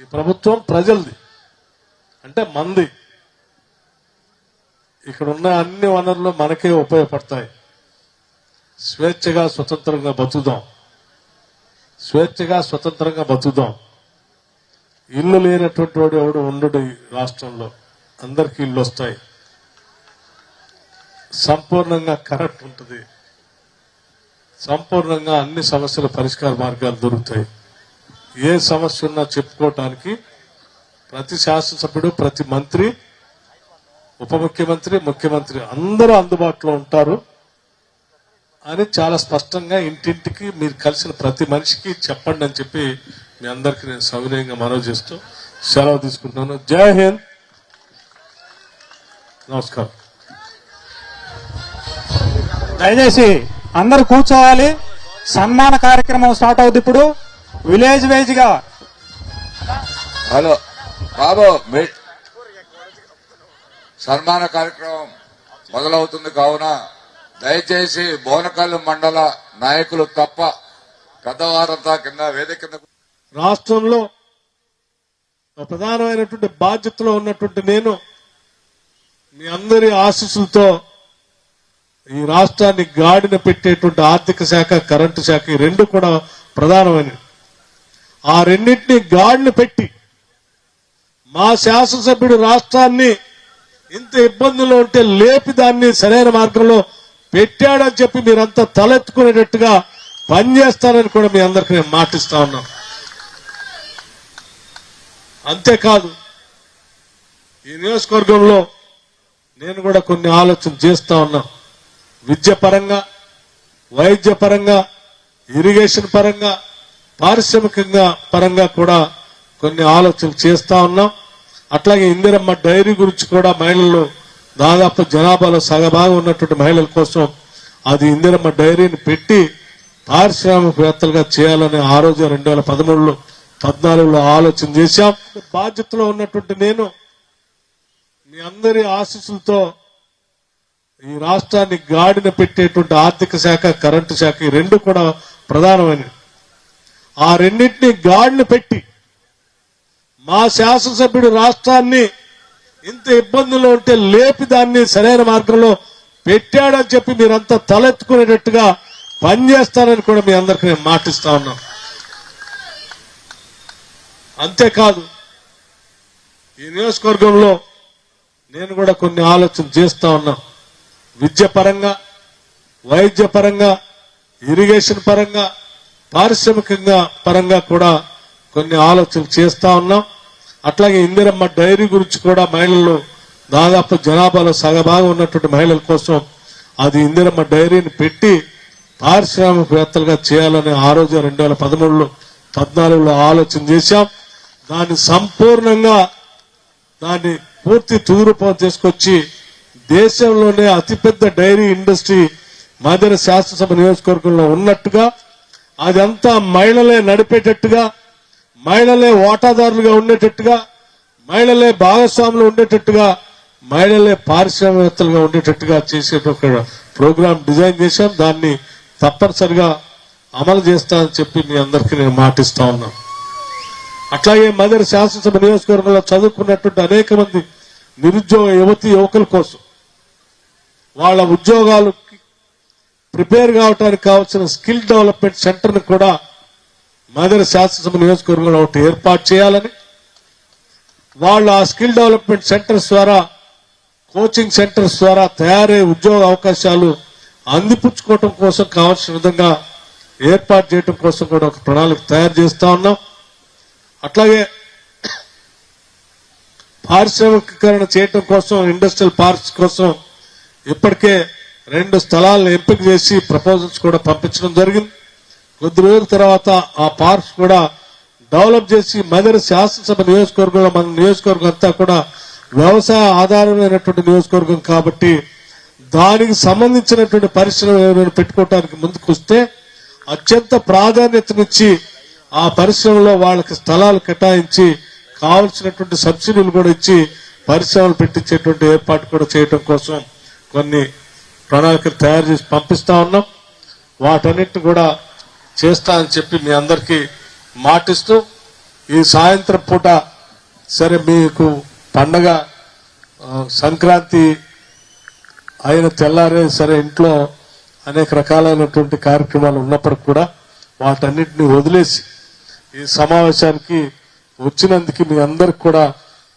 ఈ ప్రభుత్వం ప్రజలది. అంటే మంది. ఇక్కడ ఉన్న అన్ని వనరులు మనకే ఉపయోగపడతాయి. స్వేచ్ఛగా స్వతంత్రంగా బతుకుదాం. స్వేచ్ఛగా స్వతంత్రంగా బతుకుదాం. ఇల్లు లేనటువంటి వాడు ఎవడు ఉండడు ఈ రాష్ట్రంలో. అందరికీ ఇల్లు వస్తాయి. సంపూర్ణంగా కరెక్ట్ ఉంటుంది. సంపూర్ణంగా అన్ని సమస్యల పరిష్కార మార్గాలు దొరుకుతాయి. ఏ సమస్య ఉన్నా చెప్పుకోవటానికి ప్రతి శాసనసభ్యుడు ప్రతి మంత్రి ఉప ముఖ్యమంత్రి ముఖ్యమంత్రి అందరూ అందుబాటులో ఉంటారు అని చాలా స్పష్టంగా ఇంటింటికి మీరు కలిసిన ప్రతి మనిషికి చెప్పండి అని చెప్పి మీ అందరికీ నేను సవినయంగా మనవి చేస్తూ సెలవు తీసుకుంటున్నాను. జై హింద్. నమస్కారం. దయచేసి అందరు కూర్చోవాలి. సన్మాన కార్యక్రమం స్టార్ట్ అవుతుంది ఇప్పుడు. విలేజ్ వైజ్గా హలో బాబు సన్మాన కార్యక్రమం మొదలవుతుంది కావున దయచేసి బోనకల్లు మండల నాయకులు తప్ప పెద్దవారంతా కింద వేదిక కింద రాష్ట్రంలో ప్రధానమైనటువంటి బాధ్యతలో ఉన్నటువంటి నేను మీ అందరి ఆశీస్సులతో ఈ రాష్ట్రాన్ని గాడిన పెట్టేటువంటి ఆర్థిక శాఖ కరెంటు శాఖ ఈ రెండు కూడా ప్రధానమైనవి. ఆ రెండింటిని గాడిని పెట్టి మా శాసనసభ్యుడు రాష్ట్రాన్ని ఇంత ఇబ్బందుల్లో ఉంటే లేపి దాన్ని సరైన మార్గంలో పెట్టాడని చెప్పి మీరంతా తలెత్తుకునేటట్టుగా పనిచేస్తానని కూడా మీ అందరికి నేను మాటిస్తా ఉన్నాను. అంతేకాదు ఈ నియోజకవర్గంలో నేను కూడా కొన్ని ఆలోచన చేస్తా ఉన్నా. విద్య పరంగా వైద్య పరంగా ఇరిగేషన్ పరంగా పారిశ్రామికంగా పరంగా కూడా కొన్ని ఆలోచనలు చేస్తా ఉన్నాం. అట్లాగే ఇందిరమ్మ డైరీ గురించి కూడా మహిళలు దాదాపు జనాభాలో సగభాగం ఉన్నటువంటి మహిళల కోసం అది ఇందిరమ్మ డైరీని పెట్టి పారిశ్రామికవేత్తలుగా చేయాలని ఆ రోజు రెండు వేల పదమూడులో పద్నాలుగులో ఆలోచన చేశాం. బాధ్యతలో ఉన్నటువంటి నేను మీ అందరి ఆశీస్సులతో ఈ రాష్ట్రాన్ని గాడిన పెట్టేటువంటి ఆర్థిక శాఖ కరెంటు శాఖ ఈ రెండు కూడా ప్రధానమైనవి. ఆ రెండింటిని గాడిని పెట్టి మా శాసనసభ్యుడు రాష్ట్రాన్ని ఇంత ఇబ్బందుల్లో ఉంటే లేపి దాన్ని సరైన మార్గంలో పెట్టాడని చెప్పి మీరంతా తలెత్తుకునేటట్టుగా పనిచేస్తారని కూడా మీ అందరికి నేను మాటిస్తా ఉన్నాం అంతేకాదు ఈ నియోజకవర్గంలో నేను కూడా కొన్ని ఆలోచన చేస్తా ఉన్నా. విద్య పరంగా వైద్య పరంగా ఇరిగేషన్ పరంగా పారిశ్రామికంగా పరంగా కూడా కొన్ని ఆలోచనలు చేస్తా ఉన్నాం. అట్లాగే ఇందిరమ్మ డైరీ గురించి కూడా మహిళలు దాదాపు జనాభాలో సగభాగం ఉన్నటువంటి మహిళల కోసం అది ఇందిరమ్మ డైరీని పెట్టి పారిశ్రామికవేత్తలుగా చేయాలని ఆ రోజు రెండు వేల పదమూడులో పద్నాలుగులో ఆలోచన చేశాం. దాన్ని సంపూర్ణంగా దాన్ని పూర్తి తూరుపం తీసుకొచ్చి దేశంలోనే అతిపెద్ద డైరీ ఇండస్ట్రీ మధ్య శాసనసభ నియోజకవర్గంలో ఉన్నట్టుగా అదంతా మహిళలే నడిపేటట్టుగా మహిళలే వాటాదారులుగా ఉండేటట్టుగా మహిళలే భాగస్వాములు ఉండేటట్టుగా మహిళలే పారిశ్రామికవేత్తలుగా ఉండేటట్టుగా చేసే ఒక ప్రోగ్రాం డిజైన్ చేశాం. దాన్ని తప్పనిసరిగా అమలు చేస్తానని చెప్పి మీ అందరికీ నేను మాటిస్తా ఉన్నాను అట్లాగే మదర్ శాసనసభ నియోజకవర్గంలో చదువుకున్నటువంటి అనేక మంది నిరుద్యోగ యువతి యువకుల కోసం వాళ్ళ ఉద్యోగాలు ప్రిపేర్ కావడానికి కావాల్సిన స్కిల్ డెవలప్మెంట్ సెంటర్ను కూడా మదర్ శాసనసభ నియోజకవర్గంలో ఒకటి ఏర్పాటు చేయాలని వాళ్ళు ఆ స్కిల్ డెవలప్మెంట్ సెంటర్స్ ద్వారా కోచింగ్ సెంటర్స్ ద్వారా తయారయ్యే ఉద్యోగ అవకాశాలు అందిపుచ్చుకోవటం కోసం కావాల్సిన విధంగా ఏర్పాటు చేయడం కోసం కూడా ఒక ప్రణాళిక తయారు చేస్తా ఉన్నాం. అట్లాగే పారిశ్రామికీకరణ చేయటం కోసం ఇండస్ట్రియల్ పార్క్స్ కోసం ఇప్పటికే రెండు స్థలాలను ఎంపిక చేసి ప్రపోజల్స్ కూడా పంపించడం జరిగింది. కొద్ది రోజుల తర్వాత ఆ పార్క్స్ కూడా డెవలప్ చేసి మదర్ శాసనసభ నియోజకవర్గంలో మన నియోజకవర్గం అంతా కూడా వ్యవసాయ ఆధారమైనటువంటి నియోజకవర్గం కాబట్టి దానికి సంబంధించినటువంటి పరిశ్రమ ఏమైనా పెట్టుకోవడానికి ముందుకు వస్తే అత్యంత ప్రాధాన్యతనిచ్చి ఆ పరిశ్రమలో వాళ్ళకి స్థలాలు కేటాయించి కావలసినటువంటి సబ్సిడీలు కూడా ఇచ్చి పరిశ్రమలు పెట్టించేటువంటి ఏర్పాటు కూడా చేయడం కోసం కొన్ని ప్రణాళికలు తయారు చేసి పంపిస్తా ఉన్నాం. వాటన్నిటిని కూడా చేస్తా అని చెప్పి మీ అందరికీ మాటిస్తూ ఈ సాయంత్రం పూట సరే మీకు పండగ సంక్రాంతి అయిన తెల్లారే సరే ఇంట్లో అనేక రకాలైనటువంటి కార్యక్రమాలు ఉన్నప్పటికి కూడా వాటన్నిటిని వదిలేసి ఈ సమావేశానికి వచ్చినందుకు మీ అందరికి కూడా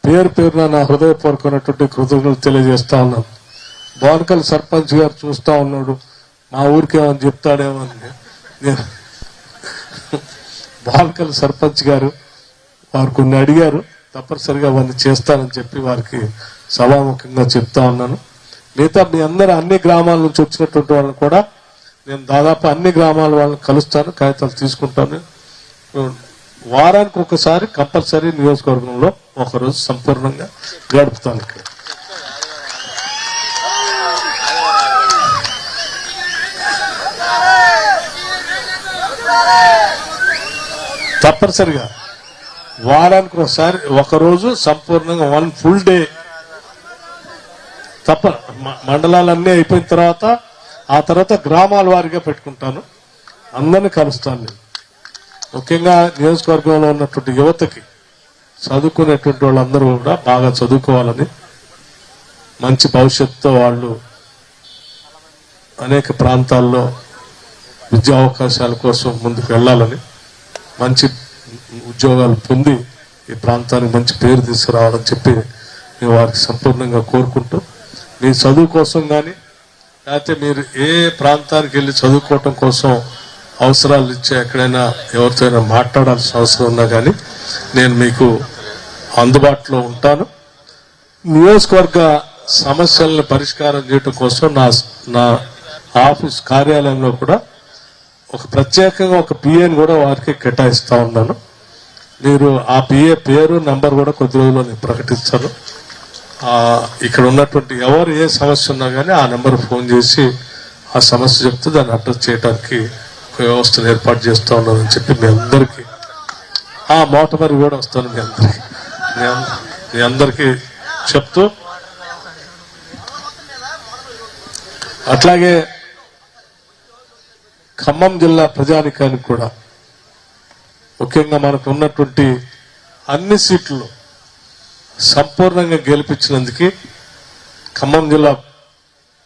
పేరు పేరున నా హృదయపూర్వకమైనటువంటి కృతజ్ఞతలు తెలియజేస్తా ఉన్నాను. బోనకల్ సర్పంచ్ గారు చూస్తా ఉన్నాడు. మా ఊరికేమని చెప్తాడేమో అని నేను బాల్కల్ సర్పంచ్ గారు వారు కొన్ని అడిగారు. తప్పనిసరిగా వారిని చేస్తానని చెప్పి వారికి సభాముఖంగా చెప్తా ఉన్నాను. మిగతా మీ అందరూ అన్ని గ్రామాల నుంచి వచ్చినటువంటి వాళ్ళని కూడా నేను దాదాపు అన్ని గ్రామాల వాళ్ళని కలుస్తాను కాగితాలు తీసుకుంటాను. వారానికి ఒకసారి కంపల్సరీ నియోజకవర్గంలో ఒకరోజు సంపూర్ణంగా గడుపుతాను ఇక్కడ. తప్పనిసరిగా. వారానికి ఒకసారి ఒక రోజు సంపూర్ణంగా వన్ ఫుల్ డే తప్ప మ- మండలాలన్నీ అయిపోయిన తర్వాత ఆ తర్వాత గ్రామాల వారిగా పెట్టుకుంటాను. అందరిని కలుస్తాను నేను. ముఖ్యంగా నియోజకవర్గంలో ఉన్నటువంటి యువతకి చదువుకునేటువంటి వాళ్ళందరూ కూడా బాగా చదువుకోవాలని మంచి భవిష్యత్తుతో వాళ్ళు అనేక ప్రాంతాల్లో విద్యా అవకాశాల కోసం ముందుకు వెళ్ళాలని మంచి ఉద్యోగాలు పొంది ఈ ప్రాంతానికి మంచి పేరు తీసుకురావాలని చెప్పి నేను వారికి సంపూర్ణంగా కోరుకుంటూ మీ చదువు కోసం కానీ లేకపోతే మీరు ఏ ప్రాంతానికి వెళ్ళి చదువుకోవటం కోసం అవసరాలు ఇచ్చే ఎక్కడైనా ఎవరితోనైనా మాట్లాడాల్సిన అవసరం ఉన్నా కానీ నేను మీకు అందుబాటులో ఉంటాను. నియోజకవర్గ సమస్యలను పరిష్కారం చేయడం కోసం నా నా ఆఫీస్ కార్యాలయంలో కూడా ఒక ప్రత్యేకంగా ఒక పిఏని కూడా వారికి కేటాయిస్తూ ఉన్నాను. మీరు ఆ పిఏ పేరు నంబర్ కూడా కొద్ది రోజుల్లో నేను ప్రకటిస్తాను ఇక్కడ ఉన్నటువంటి ఎవరు ఏ సమస్య ఉన్నా కానీ ఆ నెంబర్ ఫోన్ చేసి ఆ సమస్య చెప్తే దాన్ని అడ్రస్ చేయడానికి ఒక వ్యవస్థను ఏర్పాటు చేస్తూ ఉన్నానని చెప్పి మీ అందరికీ ఆ మోటమరి కూడా వస్తాను మీ అందరికీ. మీ అందరికీ చెప్తూ అట్లాగే ఖమ్మం జిల్లా ప్రజానికానికి కూడా ముఖ్యంగా మనకు ఉన్నటువంటి అన్ని సీట్లు సంపూర్ణంగా గెలిపించినందుకు ఖమ్మం జిల్లా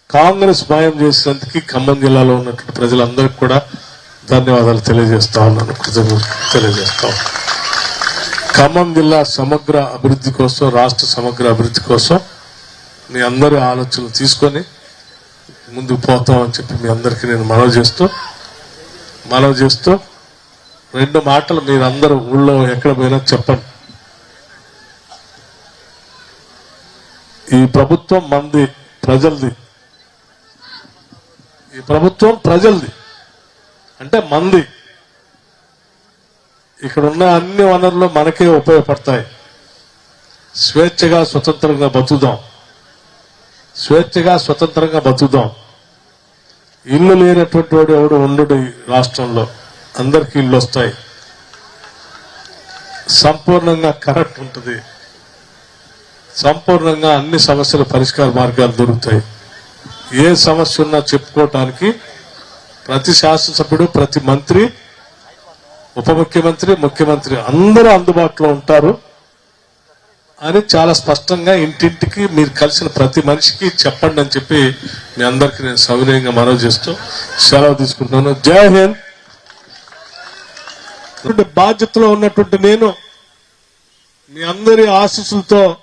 కాంగ్రెస్ మాయం చేసినందుకు ఖమ్మం జిల్లాలో ఉన్నటువంటి ప్రజలందరికీ కూడా ధన్యవాదాలు తెలియజేస్తా ఉన్నాను కృతజ్ఞతలు తెలియజేస్తా ఖమ్మం జిల్లా సమగ్ర అభివృద్ధి కోసం రాష్ట్ర సమగ్ర అభివృద్ధి కోసం మీ అందరి ఆలోచనలు తీసుకొని ముందుకు పోతామని చెప్పి మీ అందరికీ నేను మనవి చేస్తూ మనవి చేస్తూ రెండు మాటలు మీరందరూ ఊళ్ళో ఎక్కడ పోయినా చెప్పండి. ఈ ప్రభుత్వం మంది ప్రజలది. ఈ ప్రభుత్వం ప్రజలది. అంటే మంది. ఇక్కడ ఉన్న అన్ని వనరులు మనకే ఉపయోగపడతాయి. స్వేచ్ఛగా స్వతంత్రంగా బతుకుదాం. స్వేచ్ఛగా స్వతంత్రంగా బతుకుదాం. ఇల్లు లేనటువంటి వాడు ఎవడు ఉండడు ఈ రాష్ట్రంలో. అందరికి ఇల్లు వస్తాయి సంపూర్ణంగా కరెక్ట్ ఉంటుంది. సంపూర్ణంగా అన్ని సమస్యల పరిష్కార మార్గాలు దొరుకుతాయి. ఏ సమస్య ఉన్నా చెప్పుకోవటానికి ప్రతి శాసనసభ్యుడు ప్రతి మంత్రి ఉప ముఖ్యమంత్రి ముఖ్యమంత్రి అందరూ అందుబాటులో ఉంటారు. అని చాలా స్పష్టంగా ఇంటింటికి మీరు కలిసిన ప్రతి మనిషికి చెప్పండి అని చెప్పి మీ అందరికి నేను సవినయంగా మనవి చేస్తూ సెలవు తీసుకుంటున్నాను. జై హింద్. ఇటువంటి బాధ్యతలో ఉన్నటువంటి నేను మీ అందరి ఆశీస్సులతో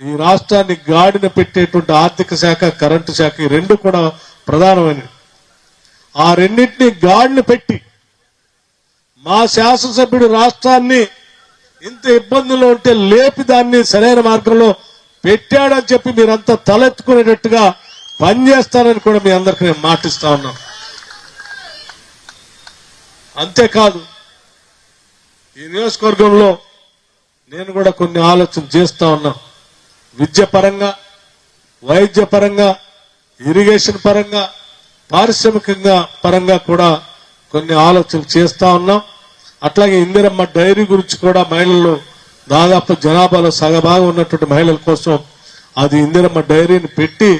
ఈ రాష్ట్రాన్ని గాడిన పెట్టేటువంటి ఆర్థిక శాఖ కరెంటు శాఖ ఈ రెండు కూడా ప్రధానమైనవి. ఆ రెండింటిని గాడిన పెట్టి మా శాసనసభ్యుడు రాష్ట్రాన్ని ఇంత ఇబ్బందుల్లో ఉంటే లేపి దాన్ని సరైన మార్గంలో పెట్టాడని చెప్పి మీరంతా తలెత్తుకునేటట్టుగా పనిచేస్తారని కూడా మీ అందరికి నేను మాటిస్తా ఉన్నాను అంతేకాదు ఈ నియోజకవర్గంలో నేను కూడా కొన్ని ఆలోచన చేస్తా ఉన్నా. విద్య పరంగా వైద్య పరంగా ఇరిగేషన్ పరంగా పారిశ్రామికంగా పరంగా కూడా కొన్ని ఆలోచనలు చేస్తా ఉన్నాం. అట్లాగే ఇందిరమ్మ డైరీ గురించి కూడా మహిళలు దాదాపు జనాభాలో సగభాగం ఉన్నటువంటి మహిళల కోసం అది ఇందిరమ్మ డైరీని పెట్టి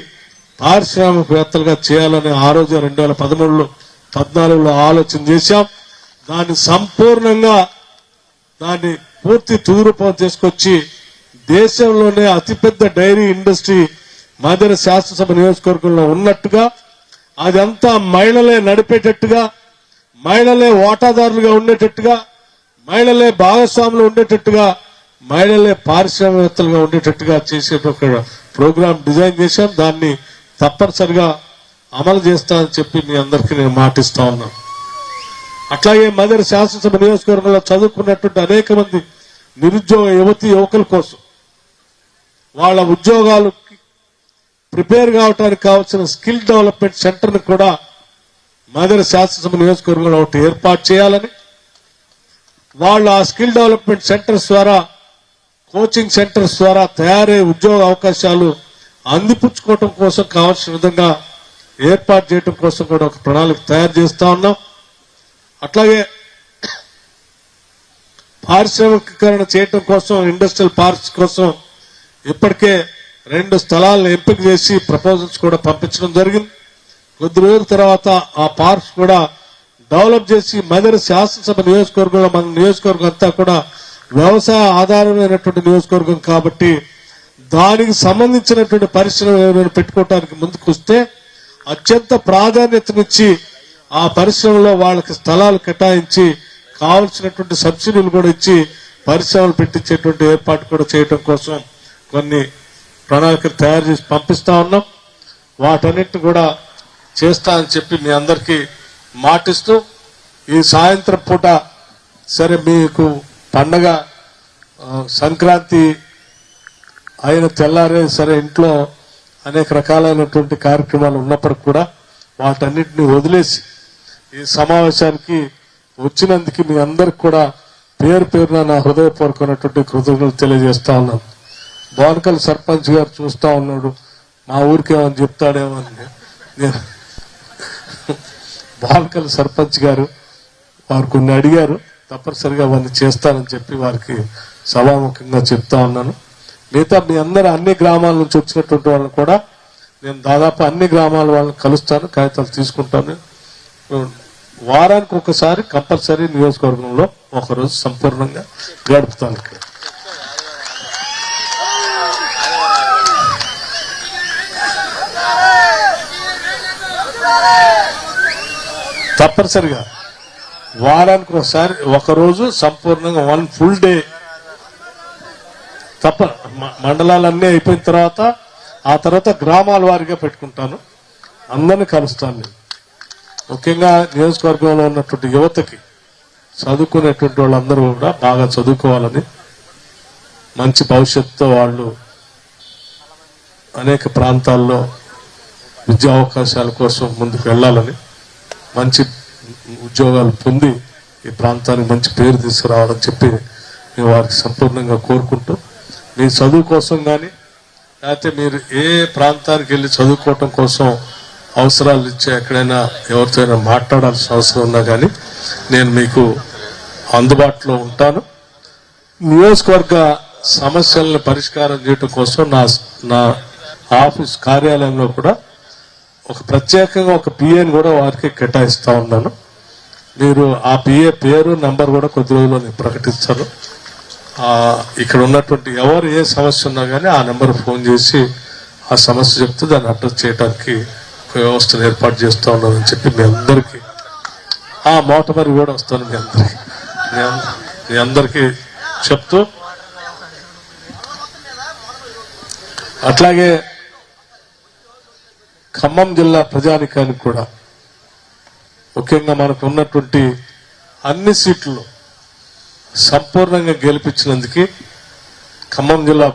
పారిశ్రామికవేత్తలుగా చేయాలని ఆ రోజు రెండు వేల పదమూడులో పద్నాలుగులో ఆలోచన చేశాం. దాన్ని సంపూర్ణంగా దాన్ని పూర్తి తుగురుపం తీసుకొచ్చి దేశంలోనే అతిపెద్ద డైరీ ఇండస్ట్రీ మదర్ శాసనసభ నియోజకవర్గంలో ఉన్నట్టుగా అదంతా మహిళలే నడిపేటట్టుగా మహిళలే వాటాదారులుగా ఉండేటట్టుగా మహిళలే భాగస్వాములు ఉండేటట్టుగా మహిళలే పారిశ్రామికవేత్తలుగా ఉండేటట్టుగా చేసే ఒక ప్రోగ్రాం డిజైన్ చేశాం. దాన్ని తప్పనిసరిగా అమలు చేస్తానని చెప్పి మీ అందరికీ నేను మాటిస్తా ఉన్నాను అట్లాగే మదర్ శాసనసభ నియోజకవర్గంలో చదువుకున్నటువంటి అనేక మంది నిరుద్యోగ యువతి యువకుల కోసం వాళ్ళ ఉద్యోగాలు ప్రిపేర్ కావడానికి కావాల్సిన స్కిల్ డెవలప్మెంట్ సెంటర్ని కూడా మదర్ శాసనసభ నియోజకవర్గంలో ఒకటి ఏర్పాటు చేయాలని వాళ్ళు ఆ స్కిల్ డెవలప్మెంట్ సెంటర్స్ ద్వారా కోచింగ్ సెంటర్స్ ద్వారా తయారయ్యే ఉద్యోగ అవకాశాలు అందిపుచ్చుకోవటం కోసం కావాల్సిన విధంగా ఏర్పాటు చేయటం కోసం కూడా ఒక ప్రణాళిక తయారు చేస్తా ఉన్నాం. అట్లాగే పారిశ్రామికీకరణ చేయటం కోసం ఇండస్ట్రియల్ పార్క్స్ కోసం ఇప్పటికే రెండు స్థలాలను ఎంపిక చేసి ప్రపోజల్స్ కూడా పంపించడం జరిగింది. కొద్ది రోజుల తర్వాత ఆ పార్క్స్ కూడా డెవలప్ చేసి మదర్ శాసనసభ నియోజకవర్గంలో మన నియోజకవర్గం అంతా కూడా వ్యవసాయ ఆధారమైనటువంటి నియోజకవర్గం కాబట్టి దానికి సంబంధించినటువంటి పరిశ్రమ ఏమైనా పెట్టుకోవటానికి ముందుకు వస్తే అత్యంత ప్రాధాన్యతనిచ్చి ఆ పరిశ్రమలో వాళ్ళకి స్థలాలు కేటాయించి కావలసినటువంటి సబ్సిడీలు కూడా ఇచ్చి పరిశ్రమలు పెట్టించేటువంటి ఏర్పాటు కూడా చేయడం కోసం కొన్ని ప్రణాళికలు తయారు చేసి పంపిస్తా ఉన్నాం. వాటన్నిటిని కూడా చేస్తా అని చెప్పి మీ అందరికీ మాటిస్తూ ఈ సాయంత్రం పూట సరే మీకు పండగ సంక్రాంతి అయిన తెల్లారే సరే ఇంట్లో అనేక రకాలైనటువంటి కార్యక్రమాలు ఉన్నప్పటికి కూడా వాటన్నిటిని వదిలేసి ఈ సమావేశానికి వచ్చినందుకు మీ అందరికి కూడా పేరు పేరున నా హృదయపూర్వకమైనటువంటి కృతజ్ఞతలు తెలియజేస్తా ఉన్నాను. బోనకల్ సర్పంచ్ గారు చూస్తూ ఉన్నాడు మా ఊరికేమని చెప్తాడేమో అని. నేను బాల్కల్ సర్పంచ్ గారు వారు కొన్ని అడిగారు. తప్పనిసరిగా అవన్నీ చేస్తానని చెప్పి వారికి సభాముఖంగా చెప్తా ఉన్నాను. మిగతా మీ అందరు అన్ని గ్రామాల నుంచి వచ్చినటువంటి వాళ్ళని కూడా నేను దాదాపు అన్ని గ్రామాల వాళ్ళని కలుస్తాను కాగితాలు తీసుకుంటాను. వారానికి ఒకసారి కంపల్సరీ నియోజకవర్గంలో ఒకరోజు సంపూర్ణంగా గడుపుతాను ఇక్కడ. తప్పనిసరిగా. వారానికి ఒకసారి ఒకరోజు సంపూర్ణంగా వన్ ఫుల్ డే తప్ప మ- మండలాలన్నీ అయిపోయిన తర్వాత ఆ తర్వాత గ్రామాల వారిగా పెట్టుకుంటాను. అందరిని కలుస్తాను నేను. ముఖ్యంగా నియోజకవర్గంలో ఉన్నటువంటి యువతకి చదువుకునేటువంటి వాళ్ళందరూ కూడా బాగా చదువుకోవాలని మంచి భవిష్యత్తుతో వాళ్ళు అనేక ప్రాంతాల్లో విద్యా అవకాశాల కోసం ముందుకు వెళ్ళాలని మంచి ఉద్యోగాలు పొంది ఈ ప్రాంతానికి మంచి పేరు తీసుకురావాలని చెప్పి మేము వారికి సంపూర్ణంగా కోరుకుంటూ మీ చదువు కోసం కానీ లేకపోతే మీరు ఏ ప్రాంతానికి వెళ్ళి చదువుకోవటం కోసం అవసరాలు ఇచ్చే ఎక్కడైనా ఎవరితో అయినా మాట్లాడాల్సిన అవసరం ఉన్నా కానీ నేను మీకు అందుబాటులో ఉంటాను. నియోజకవర్గ సమస్యలను పరిష్కారం చేయడం కోసం నా నా ఆఫీస్ కార్యాలయంలో కూడా ఒక ప్రత్యేకంగా ఒక పిఏని కూడా వారికి కేటాయిస్తూ ఉన్నాను. మీరు ఆ పిఏ పేరు నంబర్ కూడా కొద్ది రోజుల్లో నేను ప్రకటిస్తాను ఇక్కడ ఉన్నటువంటి ఎవరు ఏ సమస్య ఉన్నా కానీ ఆ నెంబర్ ఫోన్ చేసి ఆ సమస్య చెప్తే దాన్ని అడ్రస్ చేయడానికి ఒక వ్యవస్థను ఏర్పాటు చేస్తూ ఉన్నానని చెప్పి మీ అందరికీ. ఆ మోటమరి కూడా వస్తాను మీ అందరికి. మీ అందరికీ చెప్తూ. అట్లాగే ఖమ్మం జిల్లా ప్రజానికానికి కూడా ముఖ్యంగా మనకు ఉన్నటువంటి అన్ని సీట్లు సంపూర్ణంగా గెలిపించినందుకు ఖమ్మం జిల్లా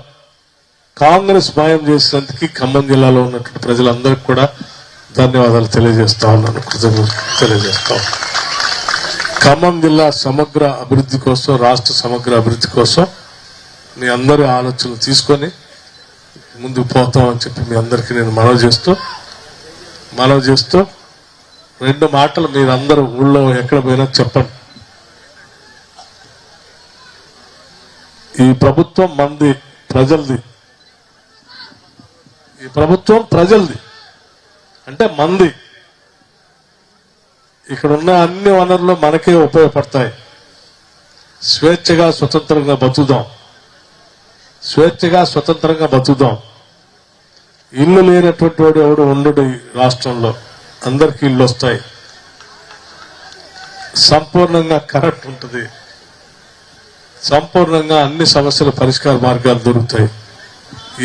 కాంగ్రెస్ మాయం చేసినందుకు ఖమ్మం జిల్లాలో ఉన్నటువంటి ప్రజలందరికీ కూడా ధన్యవాదాలు తెలియజేస్తా ఉన్నాను కృతజ్ఞతలు తెలియజేస్తా ఖమ్మం జిల్లా సమగ్ర అభివృద్ధి కోసం రాష్ట్ర సమగ్ర అభివృద్ధి కోసం మీ అందరి ఆలోచనలు తీసుకొని ముందుకు పోతామని చెప్పి మీ అందరికీ నేను మనవి చేస్తూ మనవి చేస్తూ రెండు మాటలు మీరందరూ ఊళ్ళో ఎక్కడ పోయినా చెప్పండి. ఈ ప్రభుత్వం మంది ప్రజలది. ఈ ప్రభుత్వం ప్రజలది. అంటే మంది. ఇక్కడ ఉన్న అన్ని వనరులు మనకే ఉపయోగపడతాయి. స్వేచ్ఛగా స్వతంత్రంగా బతుకుదాం. స్వేచ్ఛగా స్వతంత్రంగా బతుకుదాం. ఇల్లు లేనటువంటి వాడు ఎవడు ఉండడు ఈ రాష్ట్రంలో. అందరికి ఇల్లు వస్తాయి. సంపూర్ణంగా కరెక్ట్ ఉంటుంది. సంపూర్ణంగా అన్ని సమస్యల పరిష్కార మార్గాలు దొరుకుతాయి.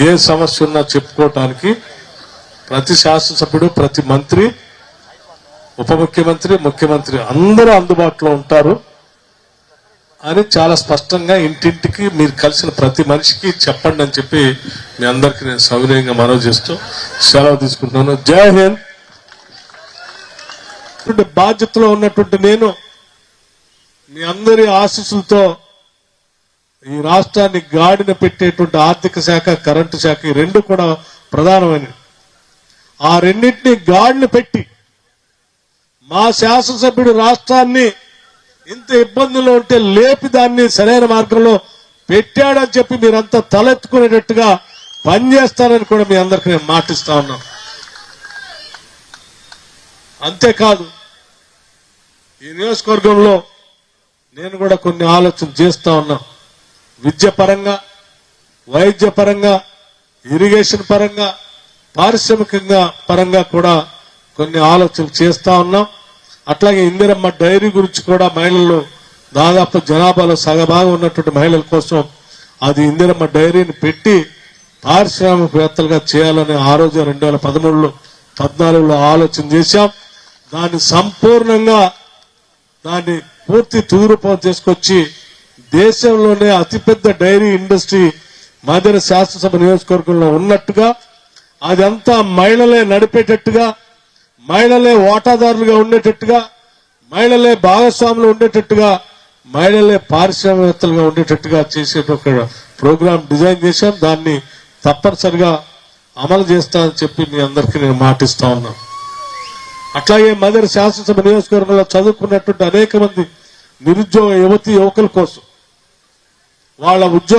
ఏ సమస్య ఉన్నా చెప్పుకోవటానికి ప్రతి శాసనసభ్యుడు ప్రతి మంత్రి ఉప ముఖ్యమంత్రి ముఖ్యమంత్రి అందరూ అందుబాటులో ఉంటారు. అని చాలా స్పష్టంగా ఇంటింటికి మీరు కలిసిన ప్రతి మనిషికి చెప్పండి అని చెప్పి మీ అందరికి నేను సవినయంగా మనవి చేస్తూ సెలవు తీసుకుంటున్నాను. జై హింద్. ఇటువంటి బాధ్యతలో ఉన్నటువంటి నేను మీ అందరి ఆశీస్సులతో ఈ రాష్ట్రాన్ని గాడిన పెట్టేటువంటి ఆర్థిక శాఖ కరెంటు శాఖ ఈ రెండు కూడా ప్రధానమైనవి. ఆ రెండింటిని గాడిన పెట్టి మా శాసనసభ్యుడు రాష్ట్రాన్ని ఇంత ఇబ్బందుల్లో ఉంటే లేపి దాన్ని సరైన మార్గంలో పెట్టాడని చెప్పి మీరంతా తలెత్తుకునేటట్టుగా పనిచేస్తారని కూడా మీ అందరికి నేను మాటిస్తా ఉన్నాను. అంతేకాదు ఈ నియోజకవర్గంలో నేను కూడా కొన్ని ఆలోచన చేస్తా ఉన్నా. విద్య పరంగా వైద్య పరంగా ఇరిగేషన్ పరంగా పారిశ్రామికంగా పరంగా కూడా కొన్ని ఆలోచనలు చేస్తా ఉన్నాం. అట్లాగే ఇందిరమ్మ డైరీ గురించి కూడా మహిళలు దాదాపు జనాభాలో సగభాగం ఉన్నటువంటి మహిళల కోసం అది ఇందిరమ్మ డైరీని పెట్టి పారిశ్రామికవేత్తలుగా చేయాలని ఆ రోజు రెండు వేల పదమూడులో పద్నాలుగులో ఆలోచన చేశాం. దాన్ని సంపూర్ణంగా దాన్ని పూర్తి తూరుపో తీసుకొచ్చి దేశంలోనే అతిపెద్ద డైరీ ఇండస్ట్రీ మధ్య శాసనసభ నియోజకవర్గంలో ఉన్నట్టుగా అదంతా మహిళలే నడిపేటట్టుగా మహిళలే వాటాదారులుగా ఉండేటట్టుగా మహిళలే భాగస్వాములు ఉండేటట్టుగా మహిళలే పారిశ్రామికవేత్తలుగా ఉండేటట్టుగా చేసే ఒక ప్రోగ్రాం డిజైన్ చేశాం. దాన్ని తప్పనిసరిగా అమలు చేస్తానని చెప్పి మీ అందరికీ నేను మాటిస్తా ఉన్నాను అట్లాగే మదర్ శాసనసభ నియోజకవర్గంలో చదువుకున్నటువంటి అనేక మంది నిరుద్యోగ యువతి యువకుల కోసం వాళ్ళ ఉద్యోగ